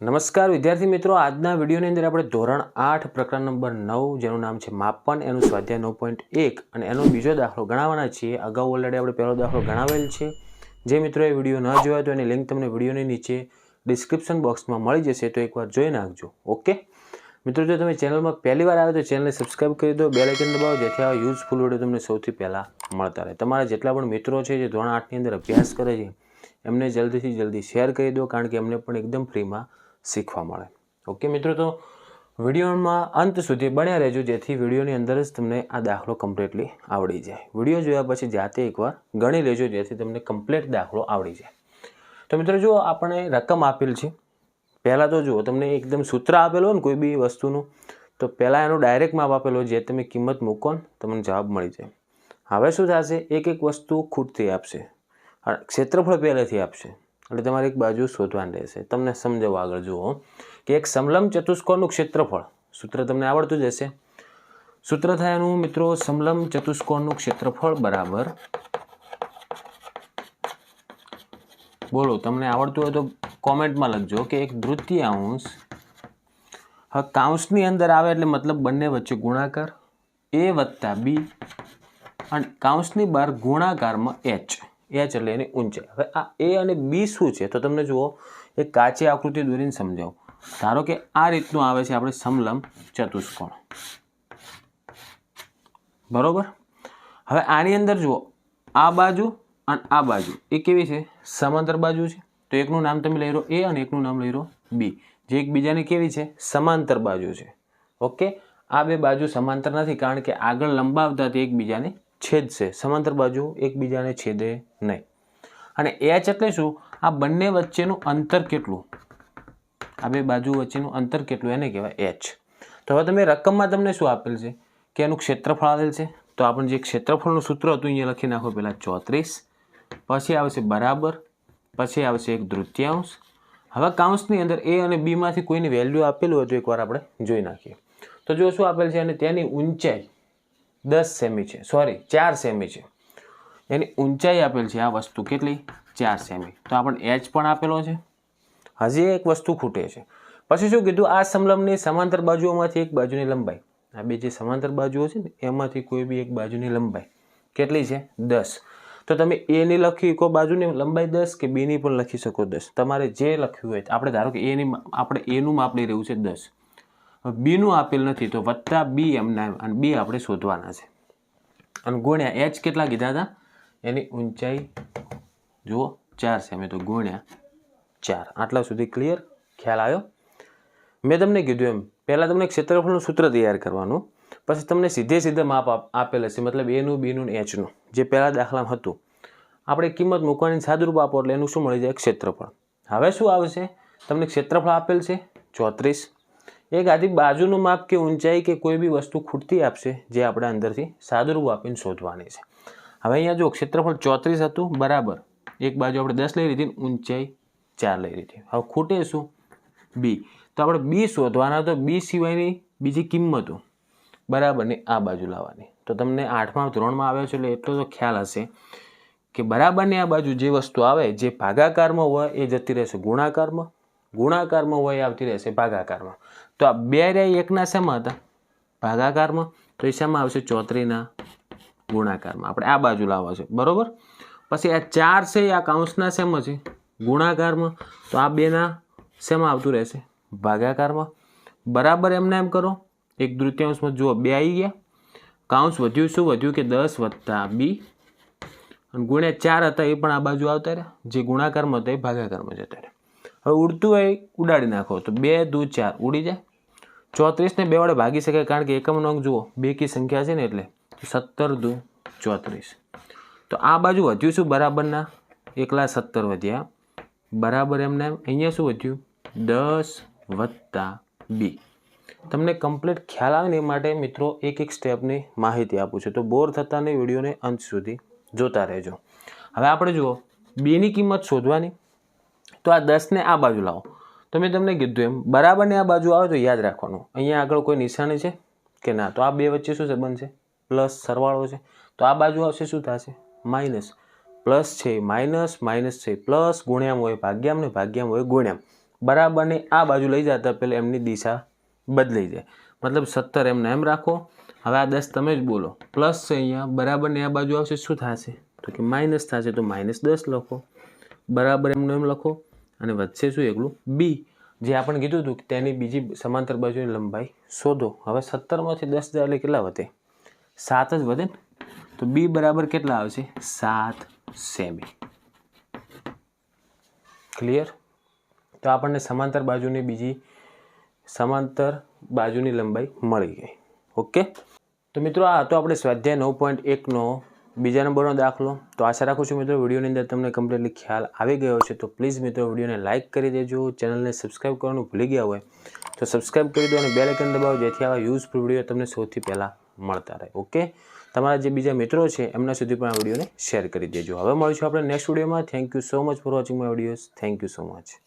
નમસ્કાર, વિદ્યાર્થી મિત્રો. આજના વિડીયોની અંદર આપણે ધોરણ આઠ, પ્રકરણ નંબર નવ, જેનું નામ છે માપન, એનું સ્વાધ્યાય નવ પોઈન્ટ એક અને એનો બીજો દાખલો ગણાવવાના છીએ. અગાઉ ઓલરેડી આપણે પહેલો દાખલો ગણાવેલ છે. જે મિત્રોએ વીડિયો ન જોયો તો એની લિંક તમને વિડીયોની નીચે ડિસ્ક્રિપ્શન બોક્સમાં મળી જશે, તો એકવાર જોઈ નાખજો. ઓકે મિત્રો, જો તમે ચેનલમાં પહેલી વાર આવે તો ચેનલને સબસ્ક્રાઈબ કરી દો. બે લાઇકન દબાવો, જેથી આવા યુઝફુલ વીડિયો તમને સૌથી પહેલાં મળતા રહે. તમારા જેટલા પણ મિત્રો છે જે ધોરણ આઠની અંદર અભ્યાસ કરે છે, એમને જલ્દીથી જલ્દી શેર કરી દો, કારણ કે એમને પણ એકદમ ફ્રીમાં શીખવા મળે. ઓકે, મિત્રો, તો વિડીયોમાં અંત સુધી બન્યા રહેજો, જેથી વિડીયોની અંદર જ તમને આ દાખલો કમ્પ્લીટલી આવડી જાય. વીડિયો જોયા પછી જાતે એકવાર ગણી લેજો, જેથી તમને કમ્પ્લીટ દાખલો આવડી જાય. તો મિત્રો જો આપણે રકમ આપેલ છે. પહેલાં તો જુઓ, તમને એકદમ સૂત્ર આપેલો ને કોઈ બી વસ્તુનું, તો પહેલાં એનો ડાયરેક્ટ માપ આપેલો જે તમે કિંમત મૂકો ને, તમને જવાબ મળી જાય. હવે શું થશે? એક એક વસ્તુ ખૂટતી આપશે. ક્ષેત્રફળ પહેલેથી આપશે. એટલે તમારે એક બાજુ શોધવાની રહેશે. તમને સમજાવો આગળ, જુઓ કે એક સમલંબ ચતુષ્કોણનું ક્ષેત્રફળ, સૂત્ર તમને આવડતું જ હશે. સૂત્ર થાય એનું મિત્રો સમલંબ ચતુષ્કોણનું ક્ષેત્રફળ બરાબર. બોલો, તમને આવડતું હોય તો કોમેન્ટમાં લખજો કે એક તૃતીયાંશ હવે કાઉન્સની અંદર આવે એટલે મતલબ બંને વચ્ચે ગુણાકાર, એ વત્તા બી, અને કાઉન્સની બહાર ગુણાકારમાં એચ. એચ એટલે એની ઊંચાઈ. હવે આ એ અને બી શું છે? તો તમને જુઓ એક કાચી આકૃતિ દોરીને સમજાવું. ધારો કે આ રીતનું આવે છે આપણે સમલંબ ચતુષ્કોણ. બરોબર? હવે આની અંદર જુઓ, આ બાજુ અને આ બાજુ. એ કેવી છે? સમાંતર બાજુ છે. તો એકનું નામ તમે લઈ રહો એ અને એકનું નામ લઈ રહો બી જે એકબીજાની કેવી છે? સમાંતર બાજુ છે. ઓકે? આ બે બાજુ સમાંતર નથી, કારણ કે આગળ લંબાવતા તે એકબીજાને છેદશે સમાંતર બાજુ એકબીજાને છેદે નહીં. અને એચ એટલે શું? આ બંને વચ્ચેનું અંતર કેટલું? આ બે બાજુ વચ્ચેનું અંતર કેટલું? એને કહેવાય એચ તો હવે તમે રકમમાં તમને શું આપેલ છે? કે એનું ક્ષેત્રફળ આવેલ છે? તો આપણે જે ક્ષેત્રફળનું સૂત્ર હતું, અહીંયા લખી નાખો પહેલાં ચોત્રીસ, પછી આવશે બરાબર, પછી આવશે એક દૃત્યાંશ હવે કાઉન્સની અંદર એ અને બીમાંથી કોઈની વેલ્યુ આપેલું હોય તો એકવાર આપણે જોઈ નાખીએ. તો જો શું આપેલ છે? અને તેની ઊંચાઈ દસ સેમી છે. સોરી ચાર સેમી છે. એની ઊંચાઈ આપેલ છે આ વસ્તુ કેટલી? ચાર સેમી. તો આપણને એચ પણ આપેલો છે. હજી એક વસ્તુ ખૂટે છે. પછી શું કીધું? આ સમલંબની સમાંતર બાજુઓમાંથી એક બાજુની લંબાઈ. આ બે જે સમાંતર બાજુઓ છે ને, એમાંથી કોઈ બી એક બાજુની લંબાઈ. કેટલી છે? દસ. તો તમે એની લખી શકો બાજુની લંબાઈ દસ કે બીની પણ લખી શકો દસ. તમારે જે લખ્યું હોય, આપણે ધારો કે એની આપણે એનું માપ લઈ રહ્યું છે દસ. બીનું આપેલ નથી તો વત્તા બી એમના એમ અને બી આપણે શોધવાના છે. અને ગુણ્યા એચ કેટલા કીધા હતા? એની ઊંચાઈ જુઓ, ચાર સેમી તો ગુણ્યા ચાર. આટલા સુધી ક્લિયર ખ્યાલ આવ્યો? મેં તમને કીધું એમ, પહેલાં તમને ક્ષેત્રફળનું સૂત્ર તૈયાર કરવાનું. પછી તમને સીધે સીધે માપ આપેલ હશે, મતલબ એનું બીનું એચનું જે પહેલાં દાખલામાં હતું. આપણે કિંમત મૂકવાની સાદુરૂપ આપો એટલે એનું શું મળી જાય? ક્ષેત્રફળ. હવે શું આવશે? તમને ક્ષેત્રફળ આપેલ છે? ચોત્રીસ. એક આથી બાજુનું માપ કે ઊંચાઈ કે કોઈ બી વસ્તુ ખૂટતી આપશે જે આપણે અંદરથી સાદુરૂપ આપીને શોધવાની છે. હવે અહીંયા જો ક્ષેત્રફળ ચોત્રીસ હતું, બરાબર. એક બાજુ આપણે દસ લઈ લીધી ઊંચાઈ ચાર લઈ લીધી. હવે ખૂટે શું? બી તો આપણે બી શોધવાના તો બી સિવાયની બીજી કિંમતો બરાબરની આ બાજુ લાવવાની. તો તમને આઠમા ધોરણમાં આવ્યો છે, એટલે એટલો તો ખ્યાલ હશે કે બરાબરની આ બાજુ જે વસ્તુ આવે, જે ભાગાકારમાં હોય, એ જતી રહેશે ગુણાકારમાં. ગુણાકારમાં હોય આવતી રહેશે ભાગાકારમાં. તો આ બે રે એકના શેમાં હતા? ભાગાકારમાં? તો એ શેમાં આવશે? ચોત્રીના ગુણાકારમાં. આપણે આ બાજુ લાવવા છે. બરાબર? પછી આ ચાર છે આ કાઉન્સના શેમાં છે? ગુણાકારમાં. તો આ બેના શેમાં આવતું રહેશે? ભાગાકારમાં. બરાબર એમને એમ કરો. એક દ્વિતીયાંશમાં જુઓ, બે આવી ગયા. કાઉન્સ વધ્યું શું? વધ્યું કે દસ વત્તા બી. અને ગુણ્યા ચાર હતા, એ પણ આ બાજુ આવતા રહ્યા. જે ગુણાકારમાં હતા, એ ભાગાકારમાં જતા રહ્યા. હવે ઉડતું હોય ઉડાડી નાખો. તો બે, દૂ, ચાર. ઉડી જાય. ચોત્રીસને બે વડે ભાગી શકાય કારણ કે એકમ અંક જુઓ. બે કી સંખ્યા છે ને એટલે સત્તર, દુ, ચોત્રીસ. તો આ બાજુ વધ્યું શું? બરાબરના એકલા સત્તર વધ્યા. બરાબર એમને અહીંયા શું વધ્યું? દસ વત્તા બી. તમને કમ્પ્લીટ ખ્યાલ આવે ને એ માટે મિત્રો એક એક સ્ટેપની માહિતી આપું છું. તો બોર થતાને વિડીયોને અંત સુધી જોતા રહેજો. હવે આપણે જુઓ. બીની કિંમત શોધવાની. તો આ દસને આ બાજુ લાવો. તો મેં તમને કીધું એમ, બરાબરને આ બાજુ આવે તો યાદ રાખવાનું. અહીંયા આગળ કોઈ નિશાની છે કે ના? તો આ બે વચ્ચે શું સંબંધ છે? પ્લસ સરવાળો છે. તો આ બાજુ આવશે શું થશે? માઇનસ. પ્લસ છે માઇનસ માઇનસ છે પ્લસ, ગુણ્યામ હોય ભાગ્યામ ને ભાગ્યામ હોય ગુણ્યામ. બરાબરને આ બાજુ લઈ જતા પહેલાં એમની દિશા બદલાઈ જાય. મતલબ સત્તર એમને એમ રાખો. હવે આ દસ તમે જ બોલો. પ્લસ છે અહીંયા, બરાબરને આ બાજુ આવશે શું થશે? તો કે માઇનસ થશે તો માઇનસ દસ લખો. બરાબર એમનું એમ લખો. અને વધશે શું એકલું? બી જે આપણે કીધું હતું કે તેની બીજી સમાંતર બાજુની લંબાઈ શોધો. હવે સત્તરમાંથી દસ હજાર એટલે કેટલા વધે? સાત જ વધે ને? તો બી બરાબર કેટલા આવશે? સાત સેમી. ક્લિયર તો આપણને સમાંતર બાજુની બીજી સમાંતર બાજુની લંબાઈ મળી ગઈ. ઓકે તો મિત્રો આ હતો આપણે સ્વાધ્યાય નવ પોઈન્ટ એકનો બીજા નંબરનો દાખલો. તો આશા રાખું છું મિત્રો વિડીયોની અંદર તમને કમ્પ્લીટલી ખ્યાલ આવી ગયો છે તો પ્લીઝ મિત્રો વિડીયોને લાઇક કરી દેજો. ચેનલને સબસ્ક્રાઇબ કરવાનું ભૂલી ગયા હોય તો સબસ્ક્રાઇબ કરી દો અને બે લાઇકન દબાવો, જેથી આવા યુઝફુલ વીડિયો તમને સૌથી પહેલાં મળતા રહે. ઓકે તમારા જે બીજા મિત્રો છે, એમના સુધી પણ આ વિડીયોને શેર કરી દેજો. હવે મળીશું આપણે નેક્સ્ટ વિડીયોમાં. Thank you so much for watching my videos thank you so much